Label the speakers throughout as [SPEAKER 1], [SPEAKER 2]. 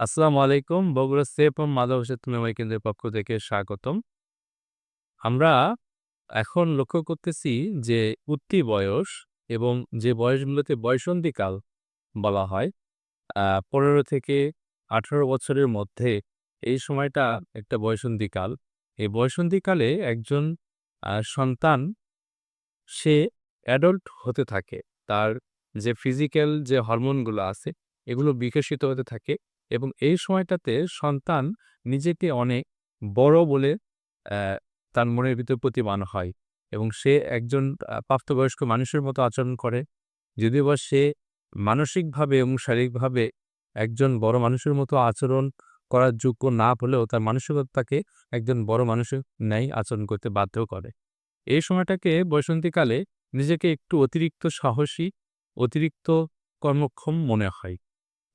[SPEAKER 1] আসসালামু আলাইকুম। বগুড়া সেফ এবং মাদক সেতুমেময় কেন্দ্রের পক্ষ থেকে স্বাগতম। আমরা এখন লক্ষ্য করতেছি যে উত্তি বয়স এবং যে বয়সগুলোতে বয়সন্ধিকাল বলা হয়, ১৫ থেকে ১৮ বছরের মধ্যে এই সময়টা একটা বয়সন্ধিকাল এই বয়ঃসন্ধিকালে একজন সন্তান সে অ্যাডাল্ট হতে থাকে। তার যে ফিজিক্যাল যে হরমোনগুলো আছে এগুলো বিকশিত হতে থাকে এবং এই সময়টাতে সন্তান নিজেকে অনেক বড় বলে তার মনের ভিতর প্রতিমান হয় এবং সে একজন প্রাপ্তবয়স্ক মানুষের মতো আচরণ করে। যদিও বা সে মানসিকভাবে এবং শারীরিকভাবে একজন বড় মানুষের মতো আচরণ করার যোগ্য না হলেও তার মানসিকতা তাকে একজন বড় মানুষের ন্যায় আচরণ করতে বাধ্য করে। এই সময়টাকে বয়ঃসন্ধিকালে নিজেকে একটু অতিরিক্ত সাহসী, অতিরিক্ত কর্মক্ষম মনে হয়।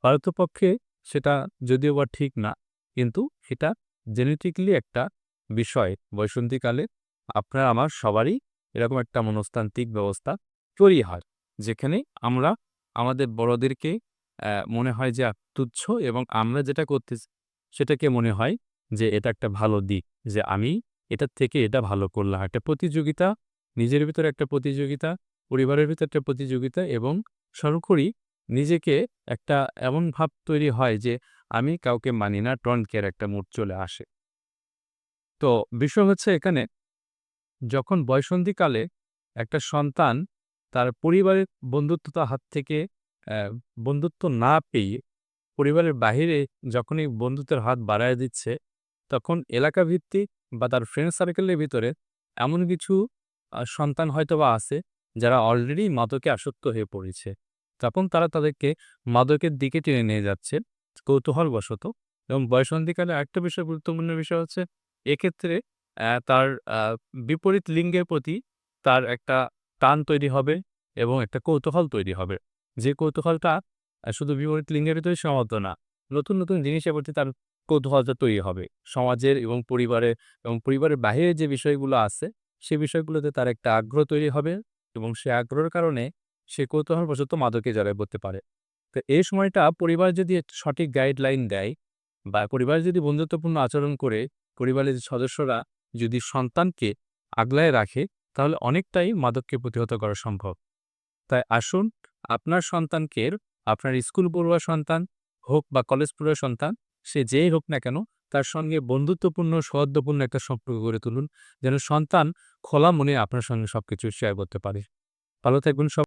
[SPEAKER 1] পারতপক্ষে সেটা যদিও বা ঠিক না, কিন্তু এটা জেনেটিক্যালি একটা বিষয়। বয়ঃসন্ধিকালে আপনার আমার সবারই এরকম একটা মনস্তান্ত্রিক ব্যবস্থা তৈরি হয়। যেখানে আমরা আমাদের বড়দেরকে মনে হয় যে তুচ্ছ এবং আমরা যেটা করতেছি সেটাকে মনে হয় যে এটা একটা ভালো দিক। যে আমি এটার থেকে এটা ভালো করলাম। একটা প্রতিযোগিতা, নিজের ভিতরে একটা প্রতিযোগিতা, পরিবারের ভিতরে একটা প্রতিযোগিতা এবং সর্বোপরি নিজেকে একটা এমন ভাব তৈরি হয় যে আমি কাউকে মানি না, ডোন্ট কেয়ার একটা মুড চলে আসে। তো বিষয় হচ্ছে এখানে যখন বয়সন্ধিকালে একটা সন্তান তার পরিবারের বন্ধুত্বতার হাত থেকে বন্ধুত্ব না পেয়ে পরিবারের বাহিরে যখনই বন্ধুত্বের হাত বাড়ায় দিচ্ছে, তখন এলাকা এলাকাভিত্তিক বা তার ফ্রেন্ড সার্কেলের ভিতরে এমন কিছু সন্তান হয়তোবা আছে যারা অলরেডি মাদকে আসক্ত হয়ে পড়েছে। তখন তারা তাদেরকে মাদকের দিকে টেনে নিয়ে যাচ্ছে কৌতূহলবশত এবং বয়ঃসন্ধিকালে একটা বিষয় গুরুত্বপূর্ণ বিষয় হচ্ছে এক্ষেত্রে তার বিপরীত লিঙ্গের প্রতি তার একটা টান তৈরি হবে এবং একটা কৌতূহল তৈরি হবে। যে কৌতূহলটা শুধু বিপরীত লিঙ্গের ভিতরেই সীমাবদ্ধ না। নতুন, নতুন জিনিসের প্রতি তার কৌতূহলটা তৈরি হবে। সমাজের এবং পরিবারের এবং পরিবারের বাহিরে যে বিষয়গুলো আছে, সে বিষয়গুলোতে তার একটা আগ্রহ তৈরি হবে এবং সে আগ্রহের কারণে সে কৌতূহলবশত মাদকে জড়ায় পড়তে পারে। তো এই সময়টা পরিবার যদি সঠিক গাইডলাইন দেয় বা পরিবার যদি বন্ধুত্বপূর্ণ আচরণ করে, পরিবারের সদস্যরা যদি সন্তানকে আগলায় রাখে, তাহলে অনেকটাই মাদককে প্রতিহত করা সম্ভব। তাই আসুন আপনার সন্তানকে আপনার স্কুল পড়ুয়া সন্তান হোক বা কলেজ পড়ুয়া সন্তান, সে যেই হোক না কেন, তার সঙ্গে বন্ধুত্বপূর্ণ, সৌহার্দ্যপূর্ণ একটা সম্পর্ক গড়ে তুলুন। যেন সন্তান খোলা মনে আপনার সঙ্গে সবকিছু শেয়ার করতে পারে। ভালো থাকবেন সব